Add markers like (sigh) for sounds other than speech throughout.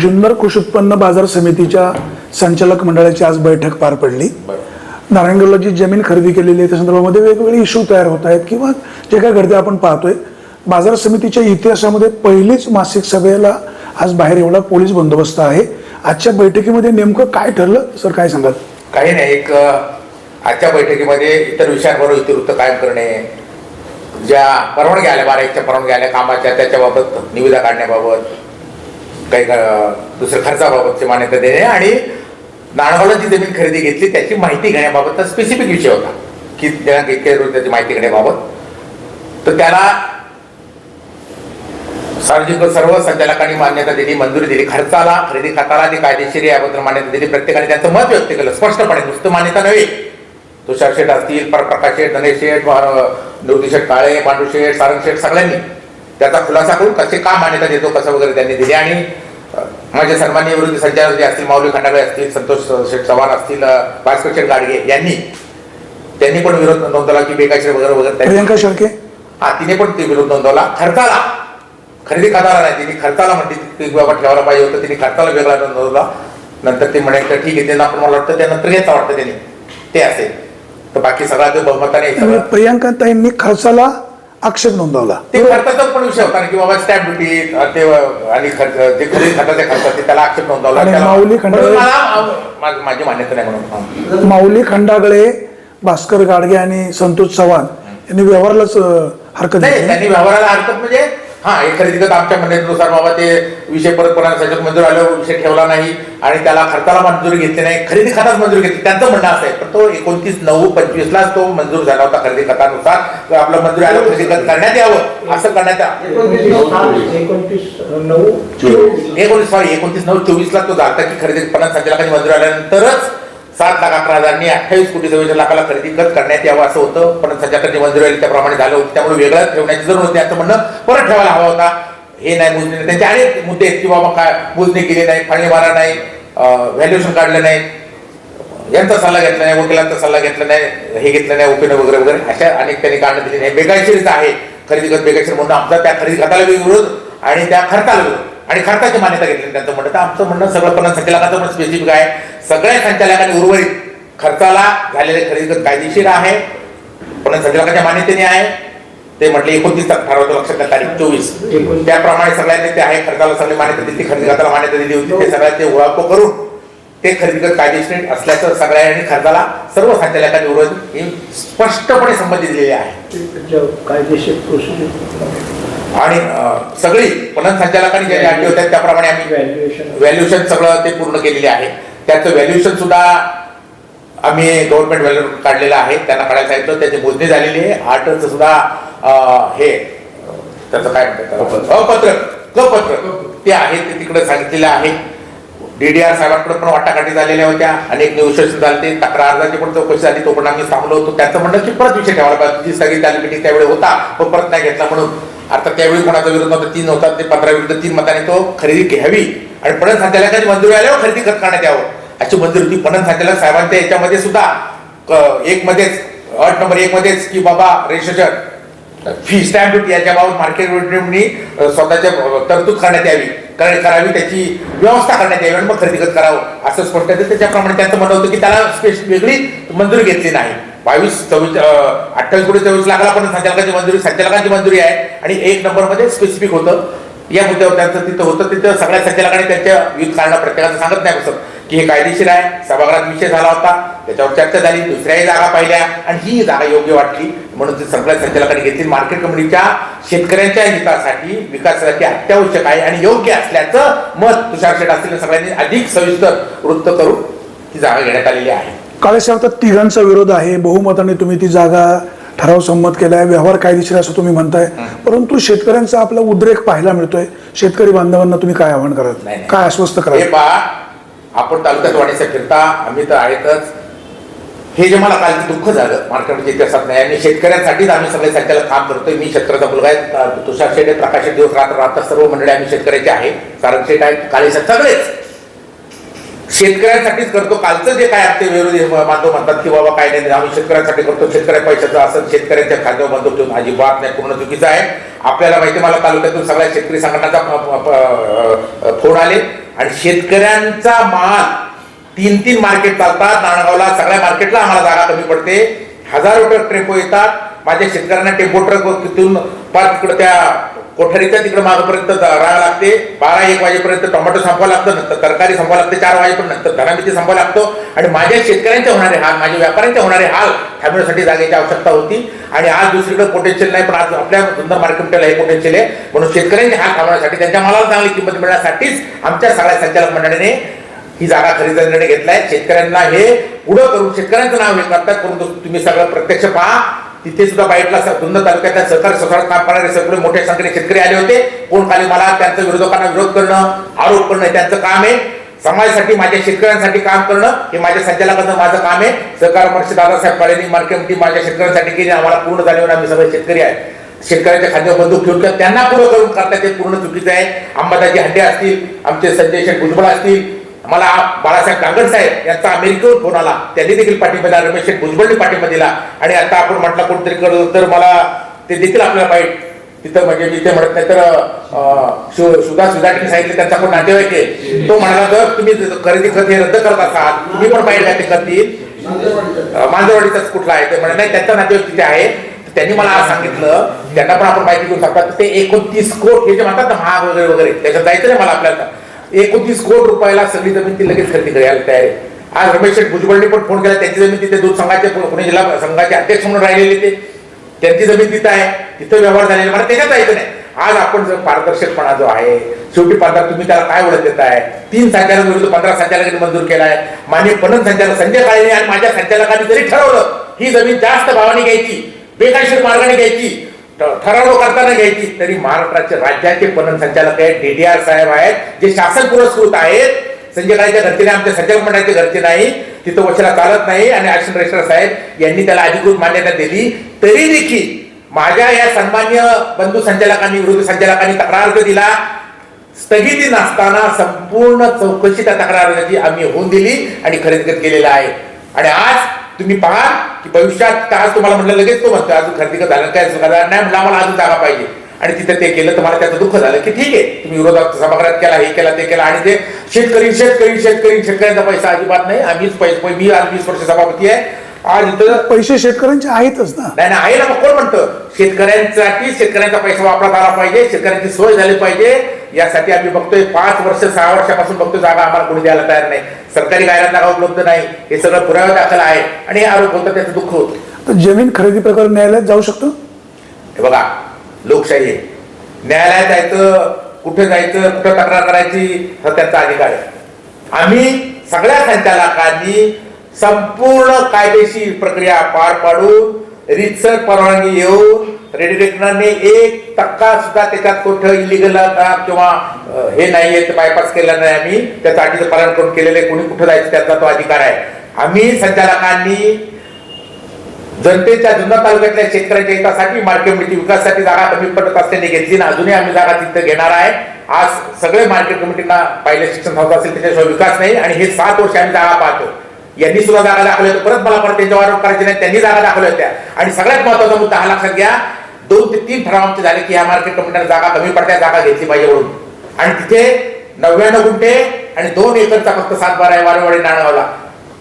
जुन्नर कृषी उत्पन्न बाजार समितीच्या संचालक मंडळाची आज बैठक पार पडली. नारायणगावला जी जमीन खरेदी केलेली आहे त्या संदर्भामध्ये वेगवेगळे इश्यू तयार होत आहेत किंवा जे काय घडते आपण पाहतोय. बाजार समितीच्या इतिहासामध्ये पहिलीच मासिक सभेला आज बाहेर एवढा पोलीस बंदोबस्त आहे. आजच्या बैठकीमध्ये नेमकं काय ठरलं? सर काय सांगाल? काही नाही एक आजच्या बैठकीमध्ये इतर विषयांवर इतिवृत्त कायम करणे ज्या परवानग्या आल्या बारा एकच्या परवानग्या आल्या कामाच्या त्याच्याबाबत निविदा काढण्याबाबत काही दुसऱ्या खर्चाबाबतची मान्यता देणे आणि नाणगावला जी जमीन खरेदी घेतली त्याची माहिती घेण्याबाबतचा स्पेसिफिक विषय होता. की त्याची माहिती घेण्याबाबत. तर त्याला सार्वजनिक सर्व संचालकांनी मान्यता दिली मंजुरी दिली खर्चाला खरेदी खाताला जी कायदेशीर याबद्दल मान्यता दिली प्रत्येकाने त्यांचं मत व्यक्त केलं. स्पष्टपणे नुसतं मान्यता नव्हे. तुषार शेठ असतील परप्रकाश शेठ गणेश शेठ निवृत्ती शेठ काळे पांडू शेठ सारंग शेठ सगळ्यांनी. त्याचा खुलासा करून कसे का मान्यता देतो कसं वगैरे त्यांनी दिली आणि माझे सन्मान्य विरोधी संचालक जे असतील माऊली खंडागळे असतील संतोष शेठ चव्हाण असतील भास्कर शेठ गाडगे यांनी त्यांनी पण विरोध नोंदवला की बेकायदेशीर वगैरे वगैरे शेळके? हा तिने पण ते विरोध नोंदवला. खर्चाला. खरेदी खताला नाही तिने खर्चाला म्हणते बाबा ठेवायला पाहिजे होतं तिने खर्चाला वेगळा नोंदवला. नंतर ते म्हणे तर ठीक आहे त्यांना आपण मला वाटतं त्यानंतर घ्यायचं वाटतं त्यांनी. ते असेल. तर बाकी सगळा जो बहुमताने प्रियंका ताईंनी खर्चाला आक्षेप नोंदवला. ते खर्चाचा पण विषय होता की बाबा स्टॅम्प ड्युटी ते आणि खर्च जे खरेदी खताचे खर्च ते त्याला आक्षेप नोंदवला आणि त्याला- माऊली खंडागळे- म्हणून मला मा- माझी मान्यता नाही म्हणून. हा. माऊली खंडागळे भास्कर गाडगे आणि संतोष चव्हाण यांनी व्यवहारालाच अं, हरकत नाही घेतली. त्यांनी व्यवहाराला हरकत म्हणजे हा खरेदी करत आमच्या म्हणण्यानुसार बाबा ते विषय परत कोणाला मंजूर आल्यावर विषय ठेवला नाही आणि त्याला खर्चाला मंजुरी घेतली नाही. खरेदी खताच मंजुरी घेतली. त्यांचं म्हणणं असं आहे. पण तो एकोणतीस नऊ पंचवीस लाच तो मंजूर झाला होता खरेदी खतानुसार. तर आपलं मंजुरी आल्यावर खरेदी खत करण्यात यावं. असं करण्यात एकोणतीस नऊ एकोणीस सॉरी एकोणतीस नऊ चोवीस ला तो झाला की खरेदी पन्नास संचालकांची मंजुरी आल्यानंतरच सात लाख अकरा हजारांनी अठ्ठावीस कोटी जवळच्या लाखाला खरेदी खत करण्यात यावं असं होतं. पण संचालकांची मंजुरी आली त्याप्रमाणे झालं होतं. त्यामुळे वेगळं ठेवण्याची जरूर होती. असं म्हणणं परत ठेवायला हवा होता. हे नाही मोजणी. त्यांचे अनेक मुद्दे आहेत की बाबा काय मोजणी केली नाही फाळणी मारा नाही व्हॅल्युएशन काढलं नाही. यांचा सल्ला घेतला नाही वकिलांचा सल्ला घेतला नाही हे घेतलं नाही ओपिनियन वगैरे वगैरे. अशा अनेक त्यांनी कारण दिली नाही. बेकायदेशीरच आहे. खरेदी खत बेकायदेशीर म्हणून आमचा त्या खरेदी खताला विरोध आणि त्या खर्चाला विरोध. आणि खर्चाची मान्यता घेतली. त्यांचं म्हणणं तर आमचं म्हणणं सगळं पण संचालकाचं पण स्पेसिफिक आहे. सगळ्या संचालकांनी उर्वरित खर्चाला झालेले खरेदी कायदेशीर आहे. पण संचालकाच्या मान्यतेने आहे. ते म्हटले एकोणतीस ठरवतो लक्षात तारीख चोवीस. त्याप्रमाणे सगळ्यांनी ते आहे. खर्चाला सगळी मान्यता दिली खरेदी खताला मान्यता दिली होती. ते सगळ्यांनी ते ओळख करून ते खरेदी कायदेशीर असल्याचं सगळ्यांनी खर्चाला सर्व संचालकांनी उर्वरित स्पष्टपणे संमती दिलेली आहे. कायदेशीर प्रोसिजर. आणि सगळी पणन संचालकांनी ज्या अटी होत्या त्याप्रमाणे आम्ही व्हॅल्युएशन व्हॅल्युएशन सगळं ते पूर्ण केलेले आहे. त्याचं व्हॅल्युएशन सुद्धा आम्ही गव्हर्नमेंट व्हॅल्यू काढलेलं आहे. त्यांना काढायला सांगितलं त्याची मोजणी झालेली आहे. आर्टचं सुद्धा हे त्याचं काय म्हणतात अपत्रक कपत्रक ते आहे ते तिकडे सांगितलेलं आहे. डीडीआर साहेबांकडे पण वाटाघाटी झालेल्या होत्या. अनेक निवसेशन झाले ते तक्रार अर्जाची पण चौकशी झाली. तो पण आम्ही थांबलो होतो. त्यांचं म्हणणं की परत विषय ठेवायला पाहिजे. जी सगळी मिटिंग त्यावेळी होता पण परत नाही घेतला म्हणून. आता त्यावेळी कोणाचा विरोध मात्र तीन होता ते पंधरा विरुद्ध तीन मताने तो खरेदी घ्यावी. आणि पणन काही मंजुरी आल्यावर खरेदी खत करण्यात यावं. अशी मंजुरी होती. पणन खात्याला साहेबांच्या याच्यामध्ये सुद्धा एक मध्येच अट नंबर एक मध्येच की बाबा रजिस्ट्रेशन फी स्टॅम्प ड्युटी याच्याबाबत मार्केट रेटनी स्वतःच्या तरतूद करण्यात यावी. कारण करावी त्याची व्यवस्था करण्यात यावी आणि मग खरेदी खत करावं. असं स्पष्ट त्याच्याप्रमाणे त्यांचं म्हणत होतं की त्याला स्पेशल वेगळी मंजुरी घेतली नाही. बावीस चव्वीस अठ्ठावीस कोटी चोवीस लाखाला पण संचालकाची मंजुरी संचालकांची मंजुरी आहे. आणि एक नंबरमध्ये स्पेसिफिक होतं. या मुद्द्यावर त्यांचं तिथं होतं. तिथं सगळ्या संचालकांनी त्यांच्या विविध कारण प्रत्येकाचं सांगत नाही कसं की हे कायदेशीर आहे. सभागृहात विषय झाला होता. त्याच्यावर चर्चा झाली. दुसऱ्याही जागा पाहिल्या. आणि ही जागा योग्य वाटली. म्हणून ते सगळ्या संचालकांनी घेतली. मार्केट कमिटीच्या शेतकऱ्यांच्या हितासाठी विकासासाठी अत्यावश्यक आहे आणि योग्य असल्याचं मत तुषार शेठ असलेल्या सगळ्यांनी अधिक सविस्तर वृत्त करून ती जागा घेण्यात आलेली आहे. काळे साहेब तर तिघांचा विरोध आहे. बहुमताने तुम्ही ती जागा ठराव संमत केलाय. व्यवहार कायदेशीर असं तुम्ही म्हणताय. परंतु शेतकऱ्यांचा आपला उद्रेक पाहायला मिळतोय. शेतकरी बांधवांना तुम्ही काय आव्हान कराल नाही. काय आश्वस्त हे कराल पा आपण तालुक्यात वाणीचा फिरता आम्ही तर आहेतच. हे जे मला काल दुःख झालं मार्केटच्या इतिहासात नाही. आणि शेतकऱ्यांसाठीच आम्ही सगळे संचालक काम करतोय. मी शेतकऱ्याचा मुलगा आहे. तुषार शेठ आहे प्रकाश शेठ दिवस रात्र रात्र सर्व मंडळी आम्ही शेतकऱ्याचे आहे. सारंग शेठ आहेत काळे शेठ सगळेच. शेतकऱ्यांसाठीच करतो. कालचं जे काय आमचे विरोधी बांधव म्हणतात की बाबा काय नाही आम्ही शेतकऱ्यांसाठी करतो. शेतकऱ्या पैशाचं असं शेतकऱ्यांच्या खाद्यावर बांधव ठेवून अजिबात नाही पूर्ण चुकीचं आहे. आपल्याला माहिती आहे, मला तालुक्यातून सगळ्या शेतकरी संघटनाचा फोन आले. आणि शेतकऱ्यांचा माल तीन तीन मार्केट चालतात. नाणगावला सगळ्या मार्केटला आम्हाला जागा कमी पडते. हजारो ट्रक टेम्पो येतात. माझ्या शेतकऱ्यांना टेम्पो ट्रक तिथून पाच तिकडं त्या कोठरीच्या तिकडे मागपर्यंत राहावं लागते. बारा एक वाजेपर्यंत टोमॅटो संपावं लागतं नंतर तरकारी संपावं लागते चार वाजेपर्यंत नंतर धनामिती संपावं लागतो. आणि माझ्या शेतकऱ्यांचे होणारे हाल माझ्या व्यापाऱ्यांचे होणारे हाल थांबण्यासाठी जागेची आवश्यकता होती. आणि आज दुसरीकडे पोटेन्शियल नाही पण आज आपल्या सुंदर मार्केटला हे पोटेन्शियल आहे. म्हणून शेतकऱ्यांचे हाल थांबवण्यासाठी त्यांच्या मालाला चांगली किंमत मिळण्यासाठीच आमच्या सगळ्या संचालक मंडळाने ही जागा खरेदीचा निर्णय घेतलाय. शेतकऱ्यांना हे पुढं करून शेतकऱ्यांचं नाव हे करतात. परंतु तुम्ही सगळं प्रत्यक्ष पहा. तिथे सुद्धा बाईटला धुंद तालुक्यातल्या सहकारी सोसायटी काम करणारे सगळे मोठ्या संख्येने शेतकरी आले होते. कोण खाली मला त्यांचं विरोधकांना विरोध करणं आरोप करणं त्यांचं काम आहे. समाजासाठी माझ्या शेतकऱ्यांसाठी काम करणं हे माझ्या संचालकाचं माझं काम आहे. सहकार पक्ष दादासाहेब पाडेनी मार्केट माझ्या शेतकऱ्यांसाठी केली. आम्हाला पूर्ण जाणीव आम्ही सगळे शेतकरी आहे. शेतकऱ्यांच्या खाद्यावर बंदूक ठेवून त्यांना पूर्ण करून करता ते पूर्ण चुकीचं आहे. आंबादाची हड्डे असतील आमचे संजय शेठ भुजबळ असतील मला बाळासाहेब कांगड साहेब यांचा अमेरिकेवर फोन आला. त्यांनी देखील पाठिंबा दिला रमेश भुजबळने पाठिंबा दिला. आणि आता आपण म्हटलं कोणतरी करत तर मला ते देखील आपल्याला पाहिजे तिथं म्हणजे मी ते म्हणत नाही तर सुधा सुधाटीने सांगितले त्यांचा कोण नातेवाईक आहे तो म्हणाला जर तुम्ही खरेदी खत हे रद्द करत असाल तुम्ही पण पाहिजे ते करतील मांजरवाडीचाच कुठला आहे ते म्हणे नाही त्यांचा नातेवाईक तिथे आहे. त्यांनी मला आज सांगितलं त्यांना पण आपण माहिती देऊ शकतात ते एकोणतीस कोट हे जे म्हणतात ना महाग वगैरे वगैरे त्याच्यात जायचं नाही मला आपल्याला. एकोणतीस कोटी रुपयाला सगळी जमीन ती लगेच खरेदी करायला तयार आहे. आज रमेश भुजबळने पण फोन केला त्यांची जमीन तिथे दूध संघाचे पुणे जिल्हा संघाचे अध्यक्ष म्हणून राहिलेले ते. त्यांची जमीन तिथं आहे तिथं व्यवहार झालेला मला त्याच्यात जायचं नाही. आज आपण जो पारदर्शकपणा जो आहे शेवटी पंधरा तुम्ही त्याला काय ओळख देताय तीन संचालक विरुद्ध पंधरा संचालकांनी मंजूर केलाय. मान्य पणन संचालक संजय काळे आणि माझ्या संचालकांनी जरी ठरवलं ही जमीन जास्त भावाने घ्यायची बेकायशीर मार्गाने घ्यायची ठराव करताना घ्यायची. तरी महाराष्ट्राचे राज्याचे पणन संचालक आहेत डीडीआर साहेब आहेत जे शासन पुरस्कृत आहेत. संजय काळेच्या घरचे नाही आमच्या संचालक मंडळाच्या घरचे नाही. तिथं वशिला चालत नाही आणि अश्विन रेश्वर साहेब यांनी त्याला अधिकृत मान्यता दिली. तरी देखील माझ्या या सन्मान्य बंधू संचालकांनी विरोधी संचालकांनी तक्रार अर्ज दिला. स्थगिती नसताना संपूर्ण चौकशी त्या तक्रार अर्जाची आम्ही होऊन दिली आणि खरेदी केलेला आहे. आणि आज तुम्ही पहा की भविष्यात आज तुम्हाला म्हटलं लगेच तो म्हणतो अजून खरेदी का झालं? काय झालं? नाही म्हणलं आम्हाला अजून जागा पाहिजे. आणि तिथे ते केलं तर मला त्याचं दुःख झालं की ठीक आहे तुम्ही विरोधात सभागृहात केला हे केला ते केला आणि ते शेतकरी शेतकरी शेतकरी शेतकऱ्यांचा पैसा अजिबात नाही. आम्हीच पैसे मी आज वीस वर्ष सभापती आहे. आज इथं पैसे शेतकऱ्यांचे आहेतच ना. नाही नाही आहे ना मग कोण म्हणतं? शेतकऱ्यांसाठी शेतकऱ्यांचा पैसा वापरात आला पाहिजे शेतकऱ्यांची सोय झाली पाहिजे. यासाठी आम्ही बघतोय पाच वर्ष सहा वर्षापासून बघतोय जागा आम्हाला कोणी द्यायला तयार नाही. सरकारी गायला जागा उपलब्ध नाही. हे सगळं पुरावा दाखल आहे आणि हे आरोप होतं त्याचं दुःख होतं. जमीन खरेदी प्रकरण न्यायालयात जाऊ शकतं? हे बघा लोकशाही आहे. न्यायालयात जायचं कुठे जायचं कुठं तक्रार करायची हा त्यांचा अधिकार आहे. आम्ही सगळ्या संचालकांनी संपूर्ण कायदेशीर प्रक्रिया पार पाडून रितसर परवानगी येऊन रेडिडेक्टरने एक टक्का सुद्धा त्याच्यात कुठं इलिगल किंवा हे नाहीये ते बायपास केलं नाही आम्ही. त्याचं अटीचं पालन करून केलेलं आहे. कोणी कुठं जायचं त्याचा तो अधिकार आहे. आम्ही संचालकांनी जनतेच्या जुन्या तालुक्यातल्या शेतकऱ्यांच्या हितासाठी मार्केट कमिटी विकासासाठी जागा कमी पडत असल्याने घेतली ना अजूनही आम्ही जागा तिथं घेणार आहे. आज सगळे मार्केट कमिटींना पाहिलं शिक्षण संस्था असेल त्याच्याशिवाय विकास नाही. आणि हे सात वर्ष आम्ही जागा पाहतो. यांनी सुद्धा जागा दाखवल्या होत्या परत मला परत त्यांच्यावर आरोप करायचे नाही त्यांनी जागा दाखवल्या होत्या. आणि सगळ्यात महत्त्वाचा मुद्दा हा लक्षात घ्या दोन ते तीन ठराव आमचे झाले की ह्या मार्केट कमिटीने जागा कमी पडत्या जागा घेतली पाहिजे म्हणून. आणि तिथे नव्याण्णव गुंठे आणि दोन एकरचा फक्त सातबारा आहे वारंवाडी नाणावला.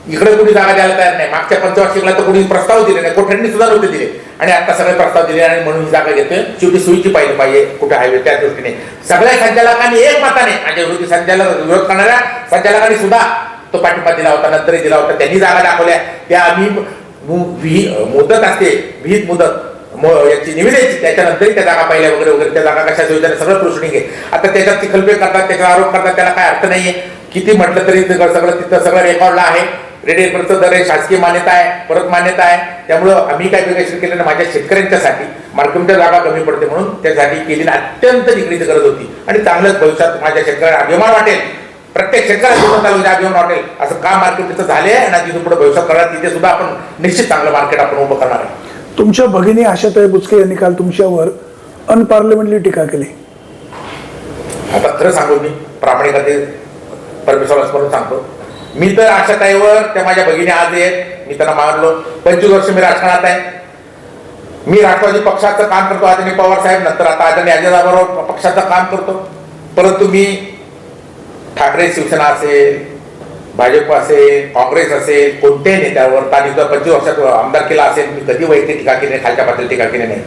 इकडे कुणी जागा द्यायला तयार नाही. मागच्या पंचवार्षिकला तर कुणी प्रस्ताव दिले नाही. कोठ्यांनी सुद्धा नव्हते दिले. आणि आता सगळे प्रस्ताव दिले आणि म्हणून ही जागा घेतोय. शेवटी सुईची पाहिजे पाहिजे कुठे हायवे त्या दृष्टीने. सगळ्या संचालकांनी एक मताने माझ्या विरोधी संचालक विरोध करणाऱ्या संचालकांनी सुद्धा तो पाठिंबा दिला होता नंतरही दिला होता त्यांनी जागा दाखवल्या. त्या आम्ही मुदत असते विहित मुदत. याची निविदेची त्याच्यानंतरही त्या जागा पाहिल्या वगैरे वगैरे. त्या जागा कशा योजना सगळं प्रोसिडिंग आहे. आता त्याच्यात चिखलपे करतात त्याचा आरोप करतात त्याला काय अर्थ नाहीये. किती म्हटलं तरी सगळं तिथं सगळं रेकॉर्डला आहे. रेडिएटरचं दर आहे शासकीय मान्यता आहे परत मान्यता आहे. त्यामुळं आम्ही काय बेकायदेशीर केलं ना माझ्या शेतकऱ्यांच्यासाठी. मार्कमच्या जागा कमी पडते म्हणून त्यासाठी केलेली अत्यंत निगडीची गरज होती. आणि चांगलंच भविष्यात माझ्या शेतकऱ्यांना अभिमान वाटेल. प्रत्येक शेतकऱ्याला अभिमान वाटेल. असं काम मार्केट तिथं झाले आणि तिथून पुढे भविष्यात करणार तिथे सुद्धा आपण निश्चित चांगलं मार्केट आपण उभं करणार आहे. तुमच्या भगिनी आशाताई बुचके यांनी काल तुमच्यावर अनपार्लिमेंटली टीका केली. आता खरं सांगू मी प्रामाणिकते परमेश्वरास म्हणून सांगतो. मी तर आशाताईवर त्या माझ्या भगिनी आज आहेत मी त्यांना मारलो पंचवीस वर्ष मी राजकारणात आहे. मी राष्ट्रवादी पक्षाचं काम करतो आदरणीय पवार साहेब नंतर आता आदरणीय अजयदाबरोबर पक्षाचं काम करतो. परंतु मी ठाकरे शिवसेना असेल भाजप असेल काँग्रेस असेल कोणत्याही नेत्यावर आणि सुद्धा पंचवीस वर्षात आमदार केला असेल मी कधी वैयक्तिक टीका केली नाही खालच्या पातळी टीका केली नाही.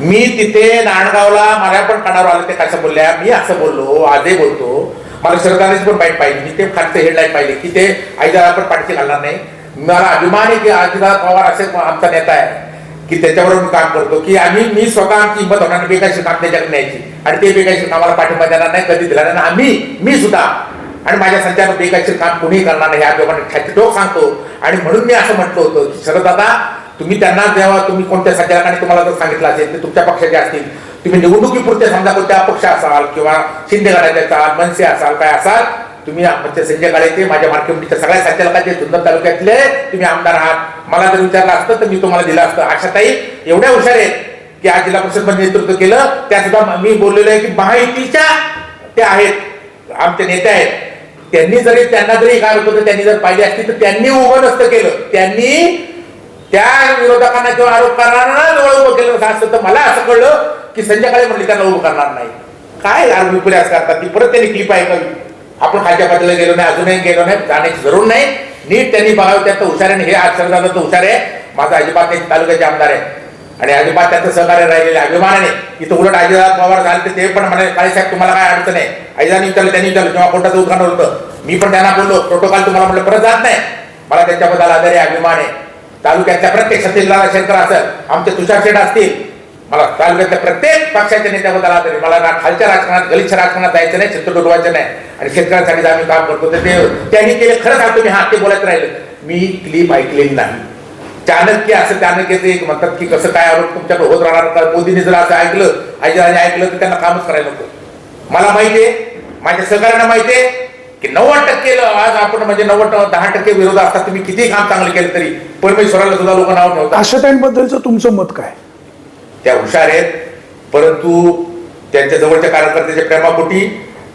मी तिथे नाणगावला मला पण कानावर आलं ते कसं बोलल्या मी असं बोललो आजही बोलतो. मला सरकारनेच पण बाईट पाहिजे मी ते खालचं हेडलाईन पाहिजे की ते आईदाला पण पाठीशी घालणार नाही. मला अभिमान आहे की अजितदादा पवार असे आमचा नेता आहे की त्याच्याबरोबर मी काम करतो की आम्ही मी स्वतः आमची हिंमत होणार नाही बेकायशी काम त्याच्याकडे न्यायची. आणि ते बेकायशी कामाला पाठिंबा देणार नाही कधी दिला नाही आम्ही मी सुद्धा आणि माझ्या संचालक बेकायशीर काम कोणीही करणार नाही या दोघांना ठाकी टोक सांगतो. आणि म्हणून मी असं म्हटलं होतं की शरद दादा तुम्ही त्यांना जेव्हा तुम्ही कोणत्या संचालकाने तुम्हाला जर सांगितलं असेल ते तुमच्या पक्षाचे असतील. तुम्ही निवडणुकीपुरते समजा कोणत्या पक्ष असाल किंवा शिंदे गटाचे असाल मनसे असाल काय असाल तुम्ही म्हणजे संजय काळेचे माझ्या मार्केटच्या सगळ्या संचालकाचे जुन्नर तालुक्यातले तुम्ही आमदार आहात. मला जर विचारलं असतं तर मी तुम्हाला दिलं असतं. आशाताई एवढ्या हुशार आहेत की आज जिल्हा परिषदमध्ये नेतृत्व केलं त्या सुद्धा मी बोललेलो आहे की महायुतीच्या ते आहेत आमचे नेते आहेत. त्यांनी जरी त्यांना जरी काय होतं तर त्यांनी जर पाहिजे असती तर त्यांनी उभं नसतं केलं. त्यांनी त्या विरोधकांना किंवा आरोप करणाऱ्यांना जवळ उभं केलं असतं तर मला असं कळलं की संध्याकाळी काळे म्हणले त्यांना उभं करणार नाही. काय यार विपुले असं करतात? ती परत त्यांनी क्लिप ऐकावी आपण खालच्या पातळीला गेलो नाही अजूनही गेलो नाही जाण्याची जरूर नाही. नीट त्यांनी बघावं त्यात हुशार आहे आणि हे आज झालं तर हुशार आहे. माझा अजिबात नाही तालुक्याचे आमदार आहे. आणि अजिबात त्यांचं सहकार्य राहिलेले अभिमानाने इथं उलट अजिबात पवार झाले ते पण म्हणाले काही साहेब तुम्हाला काय अडचण आहे? अजितांनी विचारलं त्यांनी विचारलं जेव्हा कोर्टाचं उद्घाटन होतं मी पण त्यांना बोललो प्रोटोकॉल तुम्हाला म्हटलं परत जात नाही. मला त्यांच्याबद्दल आदर आहे अभिमान आहे. तालुक्यातल्या प्रत्येक सतीशला शंकर असेल आमचे तुषार शेठ असतील. मला तालुक्यातल्या प्रत्येक पक्षाच्या नेत्याबद्दल आदर आहे. मला ना खालच्या राजकारणात गलिच्छ राजकारणात जायचं नाही चित्र डोलवायचं नाही. आणि शेतकऱ्यांसाठी आम्ही काम करतो तर ते त्यांनी केले खरं सांगतो मी हा ते बोलत राहिलं. मी क्लिप ऐकलेली नाही. चाणक्य असं चाणक्यचं एक म्हणतात की कसं काय आरोप तुमच्याकडे होत राहणार तर मोदीने जर असं ऐकलं आईजाने ऐकलं तर त्यांना कामच करायला नको. मला माहिती आहे माझ्या सहकार्यांना माहिती आहे की नव्वद टक्के आज आपण म्हणजे नव्वद दहा टक्के विरोध असतात तुम्ही किती काम चांगलं केलं तरी. परमेश्वराला सुद्धा लोक नाव ठेवतात. आशाताईंबद्दलचं तुमचं मत काय? त्या हुशार आहेत परंतु त्यांच्या जवळच्या कार्यकर्त्याच्या प्रेमापोटी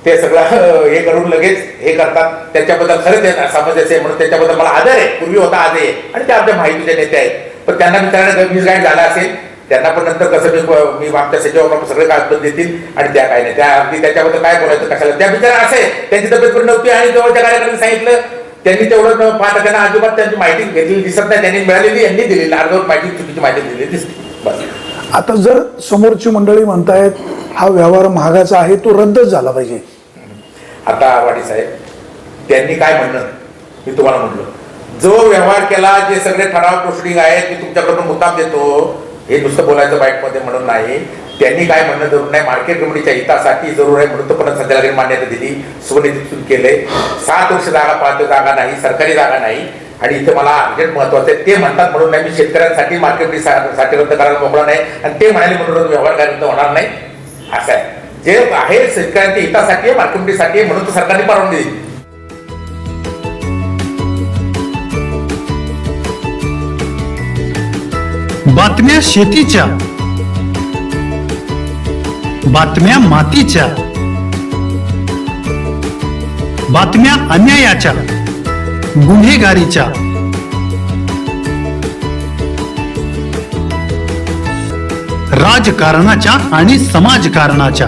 ते सगळं (laughs) हे करून लगेच हे करतात. त्याच्याबद्दल खरंच ते समजायचं आहे म्हणून त्याच्याबद्दल मला आदर आहे. पूर्वी होता आदर आहे. आणि ते आपल्या माहितीचे नेते आहेत. पण त्यांना विचारायला मिसगाईड झाला असेल त्यांना पण नंतर कसं मी मी आमच्या सचिवावर सगळे कागदपत्र देतील आणि त्या काय नाही. त्या अगदी त्याच्याबद्दल काय बोलायचं कशाला? त्या बिचारा असे त्यांची तब्येत पण नव्हती आणि जवळच्या कार्यकर्त्यांनी सांगितलं त्यांनी तेवढं पाहता त्यांना अजिबात त्यांची माहिती घेतलेली दिसत नाही. त्यांनी मिळालेली यांनी दिलेली. अर्धवर माहिती चुकीची माहिती दिलेली दिसते. बस. आता जर समोरची मंडळी म्हणतायत हा व्यवहार महागाचा आहे तो रद्दच झाला पाहिजे. आता वाडी साहेब त्यांनी काय म्हणणं? मी तुम्हाला म्हणलो जो व्यवहार केला जे सगळे ठराव प्रोसिडिंग आहेत मी तुमच्याकडून मुद्दाम देतो हे नुसतं बोलायचं बाईकमध्ये म्हणून नाही. त्यांनी काय म्हणणं जरूर नाही मार्केट कमिटीच्या हितासाठी जरूर आहे म्हणून तो पण संचालकांनी मान्यता दिली सुनिधीतून केले. सात वर्ष जागा पाहतो जागा नाही सरकारी जागा नाही. आणि इथे मला अर्जंट महत्वाचं आहे ते म्हणतात म्हणून नाही मी शेतकऱ्यांसाठी मार्केटसाठी रद्द करायला मोकळा नाही. आणि ते म्हणाले म्हणून व्यवहार काय रद्द होणार नाही. असं आहे. जे आहे शेतकऱ्यांच्या हितासाठी आहे म्हणून तर सरकारने परवानगी दिली. बातम्या शेतीच्या बातम्या मातीच्या बातम्या अन्यायाच्या गुन्हेगारीच्या. राजकारणाच्या आणि समाजकारणाच्या.